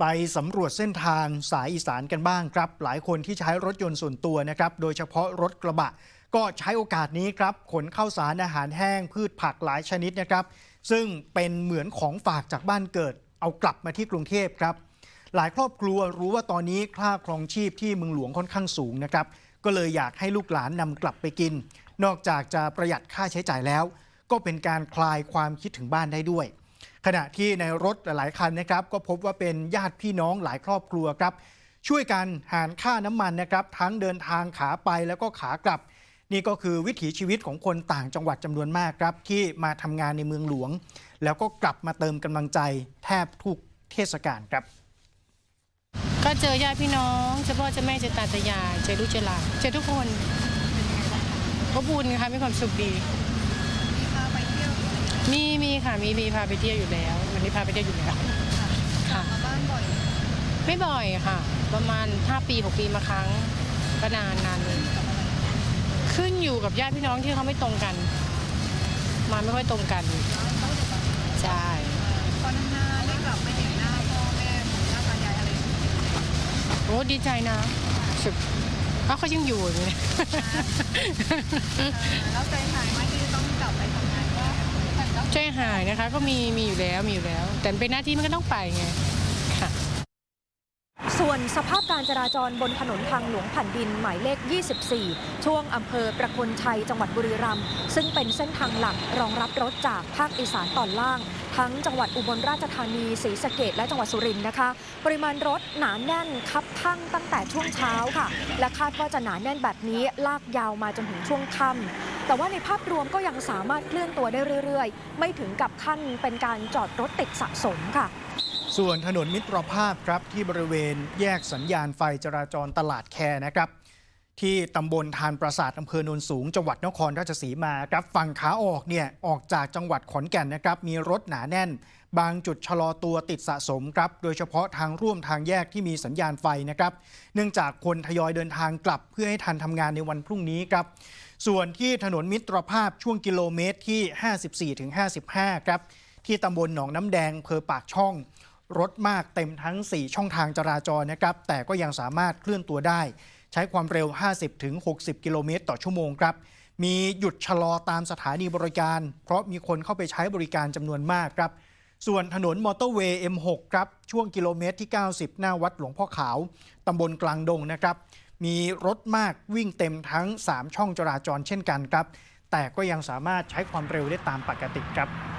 ไปสำรวจเส้นทางสายอีสานกันบ้างครับ หลายคนที่ใช้รถยนต์ส่วนตัวนะครับ โดยเฉพาะรถกระบะ ก็ใช้โอกาสนี้ครับ ขนข้าวสารอาหารแห้งพืชผักหลายชนิดนะครับ ซึ่งเป็นเหมือนของฝากจากบ้านเกิด เอากลับมาที่กรุงเทพครับ หลายครอบครัวรู้ว่าตอนนี้ค่าครองชีพที่เมืองหลวงค่อนข้างสูงนะครับ ก็เลยอยากให้ลูกหลานนำกลับไปกิน นอกจากจะประหยัดค่าใช้จ่ายแล้ว ก็เป็นการคลายความคิดถึงบ้านได้ด้วย ขณะที่ในรถหลายคันนะครับ ก็พบว่าเป็นญาติพี่น้องหลายครอบครัวครับ ช่วยกันหารค่าน้ำมันนะครับ ทั้งเดินทางขาไปแล้วก็ขากลับ นี่ก็คือวิถีชีวิตของคนต่างจังหวัดจำนวนมากครับ ที่มาทำงานในเมืองหลวง แล้วก็กลับมาเติมกำลังใจแทบทุกเทศกาลครับก็เจอญาติพี่น้องเจอพ่อเจอแม่เจอตาตายายเจอลูกเจอหลานเจอทุกคนก็บุญค่ะมีความสุขดี มีมีค่ะมีมีพาไปเที่ยวอยู่แล้ววันนี้พาไปเที่ยวอยู่แล้วค่ะมาบ้านบ่อยไม่บ่อยค่ะ ประมาณ 5 ปี6ปีมาครั้งก็นานนานเลยขึ้นอยู่กับญาติพี่น้องที่เขาไม่ตรงกัน มาไม่ค่อยตรงกันใช่ตอนนานๆได้กลับมาเห็นหน้าพ่อแม่ปู่ย่าตายายอะไรอย่างเงี้ยโอ้ดีใจนะสุดเพราะเขายังอยู่อย่างนี้เออแล้วใจหายไหมที่จะต้องกลับไปทำงานก็ แต่ก็ช่วยหายนะคะ ก็มีมีอยู่แล้วมีอยู่แล้ว แต่เป็นหน้าที่มันก็ต้องไปไงค่ะ ส่วนสภาพการจราจรบนถนนทางหลวงแผ่นดินหมายเลข 24 ช่วงอำเภอประคนชัยจังหวัดบุรีรัมย์ซึ่งเป็นเส้นทางหลักรองรับรถจากภาคอีสานตอนล่าง ทั้งจังหวัดอุบลราชธานีศรีสะเกดและจังหวัดสุรินทร์นะคะ ปริมาณรถหนาแน่นคับข้างตั้งแต่ช่วงเช้าค่ะ และคาดว่าจะหนาแน่นแบบนี้ลากยาวมาจนถึงช่วงค่ำแต่ว่าในภาพรวมก็ยังสามารถเคลื่อนตัวได้เรื่อย ๆ ไม่ถึงกับขั้นเป็นการจอดรถติดสะสมค่ะ ส่วนถนนมิตรภาพครับที่บริเวณแยกสัญญาณไฟจราจรตลาดแคนะครับ ที่ตำบลทานปราสาทอำเภอโนนสูงจังหวัดนครราชสีมาครับฝั่งขาออกเนี่ยออกจากจังหวัดขอนแก่นนะครับ มีรถหนาแน่น บางจุดชะลอตัวติดสะสมครับ โดยเฉพาะทางร่วมทางแยกที่มีสัญญาณไฟนะครับ เนื่องจากคนทยอยเดินทางกลับเพื่อให้ทันทำงานในวันพรุ่งนี้ครับส่วนที่ถนนมิตรภาพช่วงกิโลเมตรที่ 54-55 ครับที่ตำบลหนองน้ำแดงอำเภอปากช่อง รถมากเต็มทั้ง 4 ช่องทางจราจรนะครับ แต่ก็ยังสามารถเคลื่อนตัวได้ ใช้ความเร็ว 50-60 กิโลเมตร ต่อชั่วโมงครับ มีหยุดชะลอตามสถานีบริการ เพราะมีคนเข้าไปใช้บริการจำนวนมากครับ ส่วนถนนมอเตอร์เวย์ M6 ครับ ช่วงกิโลเมตรที่ 90 หน้าวัดหลวงพ่อขาวตำบลกลางดงนะครับ มีรถมากวิ่งเต็มทั้ง 3 ช่องจราจรเช่นกันครับ แต่ก็ยังสามารถใช้ความเร็วได้ตามปกติครับ